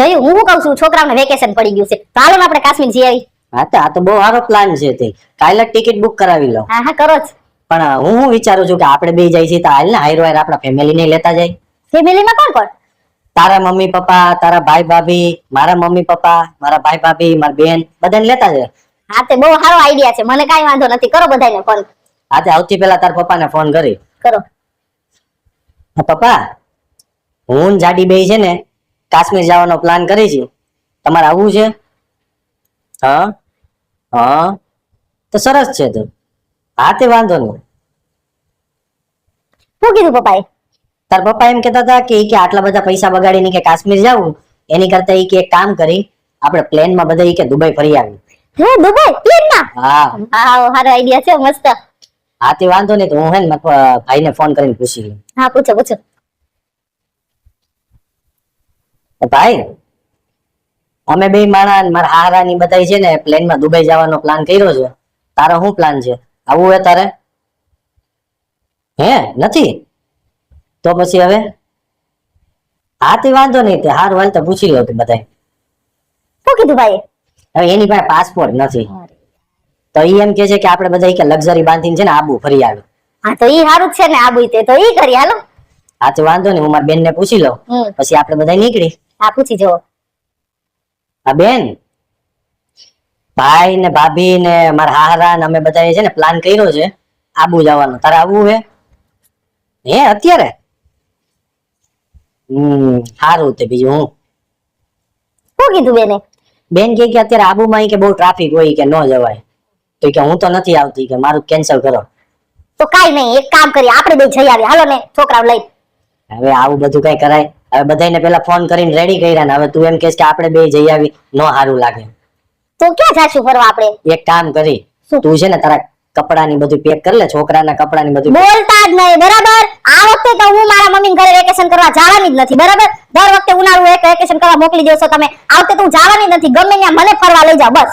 જયું હું કહું છું? છોકરાઓને વેકેશન પડી ગયું છે. તો હાલો ને આપણે કાશ્મીર જઈ આવી હા તો આ તો બહુ સારો પ્લાન છે તે. કાલે ટિકિટ બુક કરાવી લો. હા હા કરો જ. પણ હું હું વિચારું છું કે આપણે બે જાય છીએ તો હાલ ને હાયરો હાયર આપણા ફેમિલી ને લેતા જાય. ફેમિલીમાં કોણ કોણ? તારા મમ્મી પપ્પા તારા ભાઈ ભાભી મારા મમ્મી પપ્પા મારા ભાઈ ભાભી મારા બેન બધાને લેતા જાય. હા તે બહુ સારો આઈડિયા છે. મને કઈ વાંધો નથી. કરો બધાને ફોન આજે આવતી પહેલા તારા પપ્પાને ફોન કરી. કરો. હા, પપ્પા હું જાડી બે છે ને કાશ્મીર જવાનો પ્લાન કરી છે. તમારે આવવું છે? હા? હા. તો સરસ છે તો. હા તે વાંધો નહીં. શું કીધું પપ્પાએ? તાર પપ્પા એમ કહેતા હતા કે કે આટલા બધા પૈસા બગાડીને કે કાશ્મીર જવું એની કરતા ઈ કે એક કામ કરી આપણે પ્લેનમાં બધા કે દુબઈ ફરી આવી હે દુબઈ? પ્લેનમાં હા. હા સારો આઈડિયા છે મસ્ત. હા તે વાંધો નહીં તો હું હે ને ભાઈને ફોન કરીને પૂછી લઉં. હા પૂછો પૂછો તો ભાઈ અમે બે માણા મારા હારાની બધા છે ને પ્લેનમાં દુબઈ જવાનો પ્લાન કર્યો છે. તારો શું પ્લાન છે? આવું હે તારે? હે નથી? તો પછી હવે? હા તે વાંધો નહીં તે હાર હાલ તો પૂછી લો તું બધાય. શું કીધું ભાઈ હવે એની પાસે પાસપોર્ટ નથી. તો ઈ એમ કે છે કે આપણે બધા કે લક્ઝરી બાંધીને છે ને આબુ ફરી આવ્યો હા તો ઈ સારું છે ને આબુ તે. તો ઈ કરી હાલો. હા તો વાંધો નહીં હું મારા બેન ને પૂછી લઉં. પછી આપણે બધા નીકળી. હા પૂછી જુઓ. હા બેન. ભાઈ ને ભાભી ને મારા હારા ને અમે બધા છે ને પ્લાન કર્યો છે આબુ જવાનો. તારે આવવું હે? હે અત્યારે? હમ સારું તે બીજું હું. શું કીધું બેને? બેન કે કે અત્યારે આબુમાં કે બહુ ટ્રાફિક હોય કે ન જવાય. તો કે હું તો નથી આવતી કે મારું કેન્સલ કરો. તો કાઈ નહીં એક કામ કરીએ. આપણે બે જઈ આવીએ. હાલો ને છોકરાઓ લઈ હવે આવું બધું કઈ કરાય. હવે બધાને પેલા ફોન કરીને રેડી કર્યા ને હવે તું એમ કહેશ કે આપણે બે જઈ આવી નો સારું લાગે. તો ક્યાં જાશું ફરવા આપણે? એક કામ કરી? તું છે ને તારા કપડાની બધું પેક કરી લે છોકરાના કપડાની બધું બોલતા જ નહીં બરાબર? આ વખતે તો હું મારા મમ્મી ઘરે વેકેશન કરવા જવાની જ નથી બરાબર? દર વખતે ઉનાળુ એક વેકેશન કરવા મોકલી દેશો તમે. આ વખતે તો હું જવાની જ નથી ગમે ત્યાં મને ફરવા લઈ જાઓ બસ.